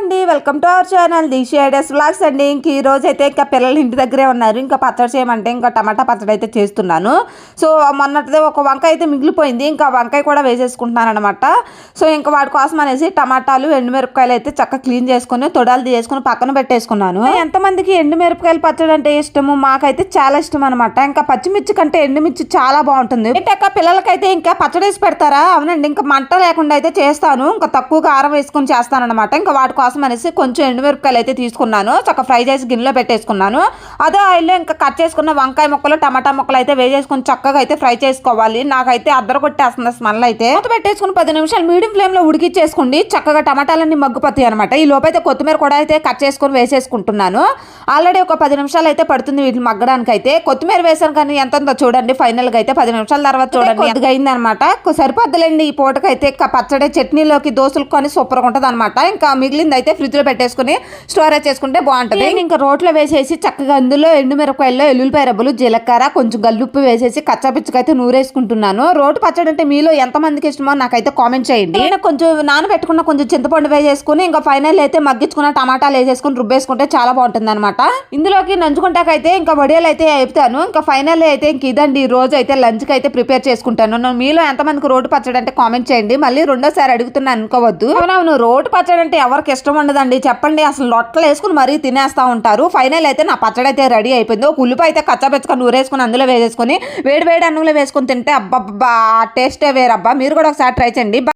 అండి. Welcome to our channel Dishi ideas vlogs అండి. ఇంక ఈ రోజు అయితే ఇంకా పిల్లలు ఇంటి దగ్గరే ఉన్నారు. ఇంకా పచ్చడి చేయమంటే ఇంకా టమాటా పచ్చడి అయితే చేస్తున్నాను. సో మొన్నటిదే ఒక వంకాయ అయితే మిగిలిపోయింది. ఇంకా వంకాయ కూడా వేసేసుకుంటున్నాను అనమాట సో ఇంకా వాటి కోసం అనేసి టమాటాలు ఎండుమిరపకాయలు అయితే చక్కగా క్లీన్ చేసుకుని తొడాలు తీసుకుని పక్కన పెట్టేసుకున్నాను. ఎంతమందికి ఎండుమిరపకాయలు పచ్చడి అంటే ఇష్టము? మాకైతే చాలా ఇష్టం అనమాట ఇంకా పచ్చిమిర్చి కంటే ఎండుమిర్చి చాలా బాగుంటుంది. ఏంటక్క పిల్లలకైతే ఇంకా పచ్చడి వేసి పెడతారా? అవునండి. ఇంకా మంట లేకుండా అయితే చేస్తాను. ఇంకా తక్కువ కారం వేసుకొని చేస్తాను అనమాట ఇంకా వాటి కోసం అనేసి కొంచెం ఎండుమిరపకాయలు అయితే తీసుకున్నాను. చక్కగా ఫ్రై చేసి గిన్నెలో పెట్టేసుకున్నాను. అదే ఆయిల్లో ఇంకా కట్ చేసుకున్న వంకాయ ముక్కలు టమాటా ముక్కలు అయితే వేసేసుకొని చక్కగా అయితే ఫ్రై చేసుకోవాలి. నాకైతే అద్దరు కొట్టేస్తుంది స్మెల్ అయితే. మూత పెట్టేసుకుని పది నిమిషాలు మీడియం ఫ్లేమ్లో ఉడికిచ్చేసుకోండి చక్కగా టమాటాలన్నీ మగ్గుపోతాయి అనమాట ఈ లోపైతే కొత్తిమీర కూడా అయితే కట్ చేసుకొని వేసేసుకుంటున్నాను. ఆల్రెడీ ఒక పది నిమిషాలు అయితే పడుతుంది వీటిని మగ్గడానికి అయితే. కొత్తిమీర వేసాను కానీ ఎంత చూడండి. ఫైనల్గా అయితే పది నిమిషాల తర్వాత చూడండి. కొద్దిగా అయింది అనమాట సరిపోద్దులేండి ఈ పూటకైతే. పచ్చడి చట్నీలోకి దోశలు కొని సూపర్గా ఉంటది అనమాట ఇంకా మిగిలింది అయితే ఫ్రిడ్జ్లో పెట్టేసుకుని స్టోరేజ్ చేసుకుంటే బాగుంటది. ఇంకా రోట్లో వేసేసి చక్కగా అందులో ఎండుమిరపకాయల్లో ఎల్లుల్లిపాయ రబ్బలు జీలకర్ర కొంచెం గల్లుప్పు వేసేసి కచ్చాపిచ్చుకైతే నూరేసుకుంటున్నాను. రోటి పచ్చడి అంటే మీలో ఎంత మందికి ఇష్టమో నాకైతే కామెంట్ చేయండి. నేను కొంచెం నానబెట్టుకున్న కొంచెం చింతపండు వేసేసుకుని ఇంకా ఫైనల్ అయితే మగ్గించుకున్న టమాటాలు వేసేసుకుని రుబ్బేసుకుంటే చాలా బాగుంటుంది అనమాట ఇందులోకి నంచుకుంటాకైతే ఇంకా వడియాలు అయితే అయిపోతాను ఇంకా ఫైనల్ అయితే ఇంక ఇదండి ఈ రోజు అయితే లంచ్కి అయితే ప్రిపేర్ చేసుకుంటాను. మీలో ఎంతమందికి రోడ్డు పచ్చడి అంటే కామెంట్ చేయండి. మళ్ళీ రెండోసారి అడుగుతున్నాను అనుకోవద్దు. అవునవును రోడ్డు పచ్చడి అంటే ఎవరికి ఇష్టం ఉండదండి. చెప్పండి అసలు లొట్టలు వేసుకుని మరీ తినేస్తా ఉంటారు. ఫైనల్ అయితే నా పచ్చడి అయితే రెడీ అయిపోయింది. ఒక ఉల్లిపాయ అయితే కచ్చపెచ్చుకొని నూరేసుకొని అందులో వేసేసుకొని వేడి వేడి అన్నంలో వేసుకొని తింటే అబ్బబ్బా టేస్టే వేరబ్బా. మీరు కూడా ఒకసారి ట్రై చేయండి.